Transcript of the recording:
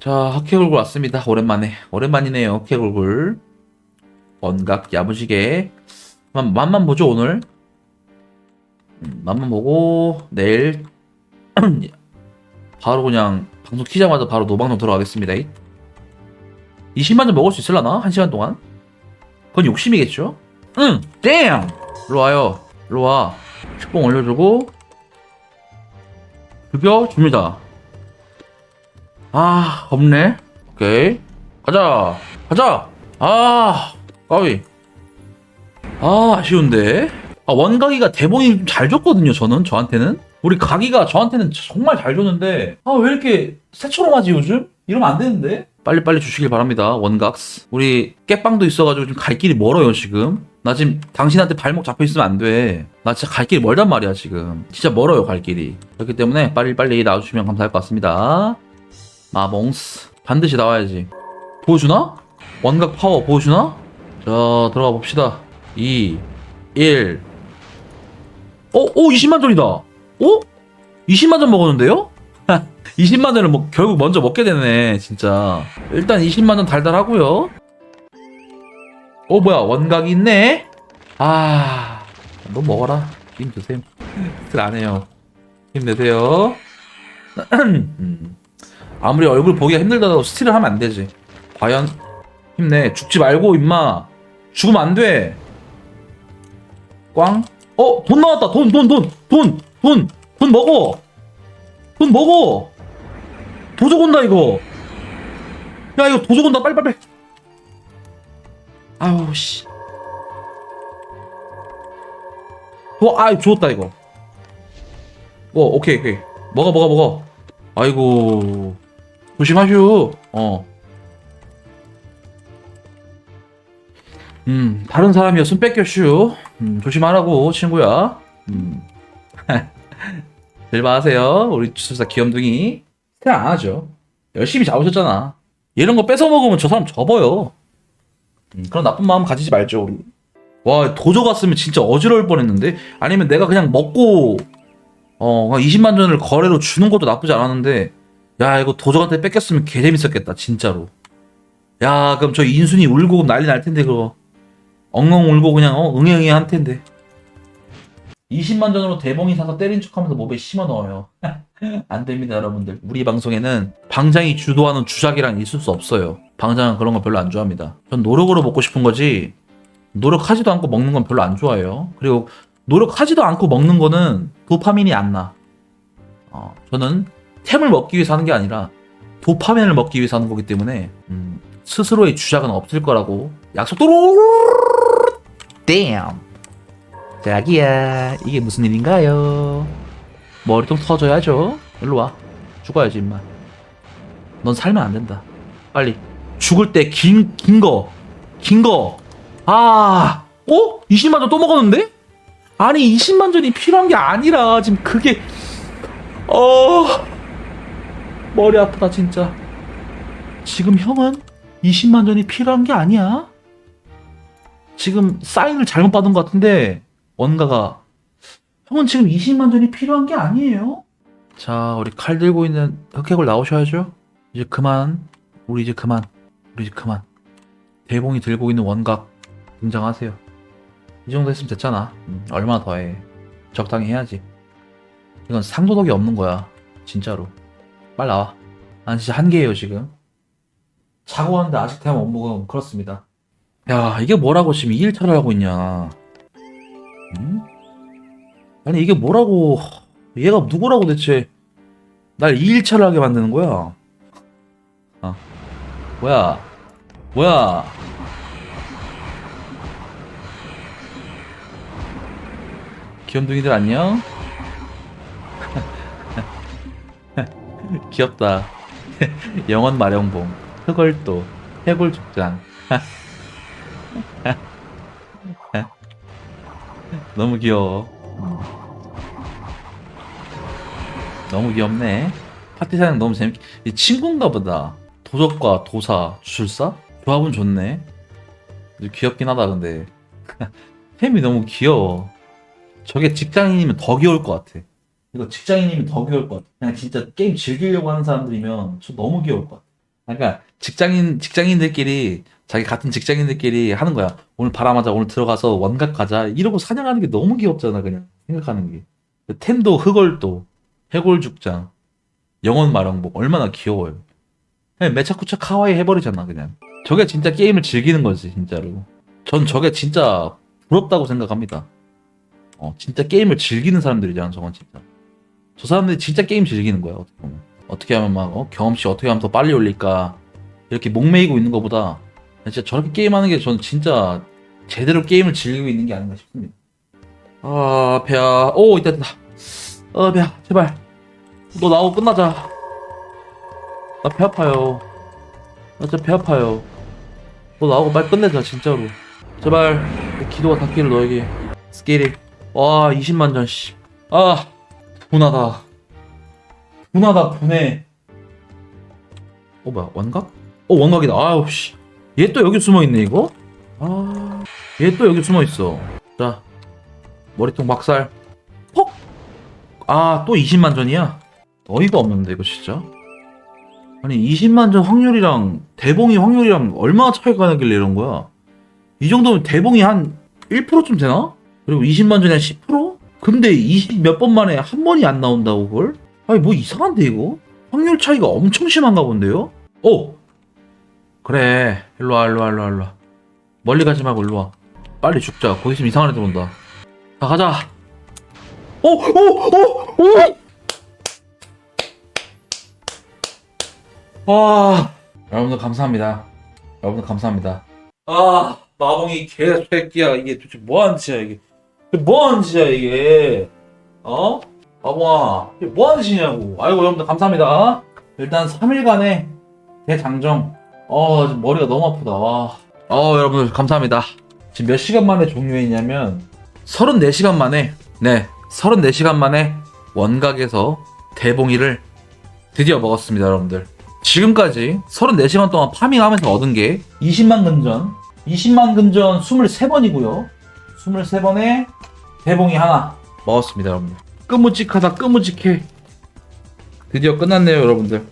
자, 흑해골굴 왔습니다. 오랜만에. 오랜만이네요, 흑해골굴. 원각 야무지게. 만, 맛만 보죠, 오늘. 음, 맛만 보고, 내일. 바로 그냥, 방송 키자마자 바로 노방송 들어가겠습니다. 20만점 먹을 수 있을라나? 한 시간 동안? 그건 욕심이겠죠? 응! 땡! 일로 와요. 일로 와. 축봉 올려주고, 죽여줍니다. 아, 없네. 오케이. 가자. 가자. 아, 까위. 아, 아쉬운데. 아, 원각이가 대본이 좀잘 줬거든요, 저는, 저한테는. 우리 각이가 저한테는 정말 잘 줬는데, 아, 왜 이렇게 새처럼 하지, 요즘? 이러면 안 되는데? 빨리빨리 주시길 바랍니다, 원각스. 우리 깨빵도 있어가지고 좀갈 길이 멀어요, 지금. 나 지금 당신한테 발목 잡혀 있으면 안 돼. 나 진짜 갈 길이 멀단 말이야, 지금. 진짜 멀어요, 갈 길이. 그렇기 때문에 빨리빨리 나와주시면 감사할 것 같습니다. 마몽스 반드시 나와야지 보여주나? 원각 파워 보여주나? 자 들어가 봅시다 2 1 어? 오 20만 전이다 어? 20만 전 먹었는데요? 20만 전을 뭐 결국 먼저 먹게 되네 진짜 일단 20만 전 달달하고요 어 뭐야 원각이 있네 아너 먹어라 힘드세요 안 해요 힘내세요 음. 아무리 얼굴 보기가 힘들다고 스틸을 하면 안 되지. 과연 힘내. 죽지 말고 임마. 죽으면 안 돼. 꽝. 어, 돈 나왔다. 돈, 돈, 돈, 돈, 돈, 돈 먹어. 돈 먹어. 도적 온다 이거. 야 이거 도적 온다. 빨리. 아우 씨. 도, 아, 좋았다 이거. 어, 오케이 오케이. 먹어 먹어 먹어. 아이고. 조심하슈. 어. 음, 다른 사람이었으면 뺏겼슈. 음, 조심하라고, 친구야. 음. 들마하세요. 우리 주술사 귀염둥이. 스틸 안 하죠. 열심히 잡으셨잖아. 이런 거 뺏어 먹으면 저 사람 접어요. 음, 그런 나쁜 마음 가지지 말죠, 우리. 와, 도저 갔으면 진짜 어지러울 뻔 했는데? 아니면 내가 그냥 먹고, 어, 20만 전을 거래로 주는 것도 나쁘지 않았는데, 야 이거 도적한테 뺏겼으면 개 재밌었겠다 진짜로. 야 그럼 저 인순이 울고 난리 날 텐데 그거. 엉엉 울고 그냥 어 응애응애 한 텐데. 20만 전으로 대봉이 사서 때린 척하면서 몸에 심어 넣어요. 안 됩니다 여러분들. 우리 방송에는 방장이 주도하는 주작이랑 있을 수 없어요. 방장은 그런 거 별로 안 좋아합니다. 전 노력으로 먹고 싶은 거지 노력하지도 않고 먹는 건 별로 안 좋아해요. 그리고 노력하지도 않고 먹는 거는 도파민이 안나. 어, 저는 템을 먹기 위해서 하는 게 아니라 도파민을 먹기 위해서 하는 거기 때문에 음, 스스로의 주작은 없을 거라고 약속도록 damn. 자기야 이게 무슨 일인가요? 머리통 터져야죠. 일로 와. 죽어야지 임마. 넌 살면 안 된다. 빨리. 죽을 때 긴 긴 거. 긴 거. 아 어? 20만 전 또 먹었는데? 아니 20만 전이 필요한 게 아니라 지금 그게 어 머리 아프다 진짜. 지금 형은 20만 전이 필요한 게 아니야. 지금 사인을 잘못 받은 것 같은데 원가가 형은 지금 20만 전이 필요한 게 아니에요. 자, 우리 칼 들고 있는 흑해골 나오셔야죠. 이제 그만. 우리 이제 그만. 우리 이제 그만. 대봉이 들고 있는 원각 등장하세요. 이 정도 했으면 됐잖아. 음, 얼마나 더 해. 적당히 해야지. 이건 상도덕이 없는 거야. 진짜로. 빨리 나와. 난 진짜 한계예요, 지금. 자고 왔는데 아직 대화 못 먹으면 그렇습니다. 야, 이게 뭐라고 지금 2일차를 하고 있냐. 음? 아니, 이게 뭐라고, 얘가 누구라고 대체 날 2일차를 하게 만드는 거야? 아, 뭐야, 뭐야. 귀염둥이들 안녕? 귀엽다. 영원 마령봉, 흑월도, 해골 죽장. 너무 귀여워. 너무 귀엽네. 파티 사냥 너무 재밌게. 이 친구인가 보다. 도적과 도사, 주술사? 조합은 좋네. 귀엽긴 하다, 근데. 햄이 너무 귀여워. 저게 직장인이면 더 귀여울 것 같아. 이거 직장인이면 더 귀여울 것 같아. 그냥 진짜 게임 즐기려고 하는 사람들이면 저 너무 귀여울 것 같아. 그러니까 직장인 직장인들끼리 자기 같은 직장인들끼리 하는 거야. 오늘 바람하자. 오늘 들어가서 원각 가자. 이러고 사냥하는 게 너무 귀엽잖아. 그냥 생각하는 게. 텐도 흑월도 해골죽장 영혼 마령복 얼마나 귀여워요. 그냥 메차쿠차 카와이 해버리잖아 그냥. 저게 진짜 게임을 즐기는 거지 진짜로. 전 저게 진짜 부럽다고 생각합니다. 어 진짜 게임을 즐기는 사람들이잖아 저건 진짜. 저 사람들이 진짜 게임 즐기는 거야 어떻게 보면. 어떻게 하면 막 어, 경험치 어떻게 하면 더 빨리 올릴까 이렇게 목매이고 있는 것보다 진짜 저렇게 게임하는 게 저는 진짜 제대로 게임을 즐기고 있는 게 아닌가 싶습니다. 아 배야 오 있다 있다. 어 배야 제발 너 나오고 끝나자. 나 배 아파요. 나 진짜 배 아파요. 너 나오고 빨리 끝내자 진짜로. 제발 내 기도가 닿기를 너에게. 스케일이 와 20만 전 씨. 아 분하다. 분하다 분해. 어 뭐야 원각? 어 원각이다. 아우 씨. 얘 또 여기 숨어 있네 이거? 아. 얘 또 여기 숨어 있어. 자. 머리통 박살. 퍽. 아, 또 20만 전이야? 어이가 없는데 이거 진짜. 아니 20만 전 확률이랑 대봉이 확률이랑 얼마나 차이가 나길래 이런 거야? 이 정도면 대봉이 한 1%쯤 되나? 그리고 20만 전에 한 10%? 근데 20 몇 번 만에 한 번이 안 나온다고 그걸? 아니 뭐 이상한데 이거? 확률 차이가 엄청 심한가 본데요? 오! 그래 일로와 일로와 일로와 일로와 멀리 가지 말고 일로와 빨리 죽자 곧 있으면 이상한 애들 온다 자 가자 오! 오! 오! 오! 와 여러분들 감사합니다 여러분들 감사합니다 아 마봉이 개새끼야 이게 도대체 뭐하는 짓이야 이게 뭐하는 짓이야 이게? 어? 마봉아. 이게 뭐하는 짓이냐고. 아이고 여러분들 감사합니다. 일단 3일간의 대장정. 어 머리가 너무 아프다. 와. 어 여러분들 감사합니다. 지금 몇 시간 만에 종료했냐면 34시간 만에 네 34시간 만에 원각에서 대봉이를 드디어 먹었습니다 여러분들. 지금까지 34시간 동안 파밍하면서 얻은 게 20만 근전 20만 근전 23번이고요 23번에 대봉이 하나. 먹었습니다 여러분들. 끄무직하다 끄무직해. 드디어 끝났네요 여러분들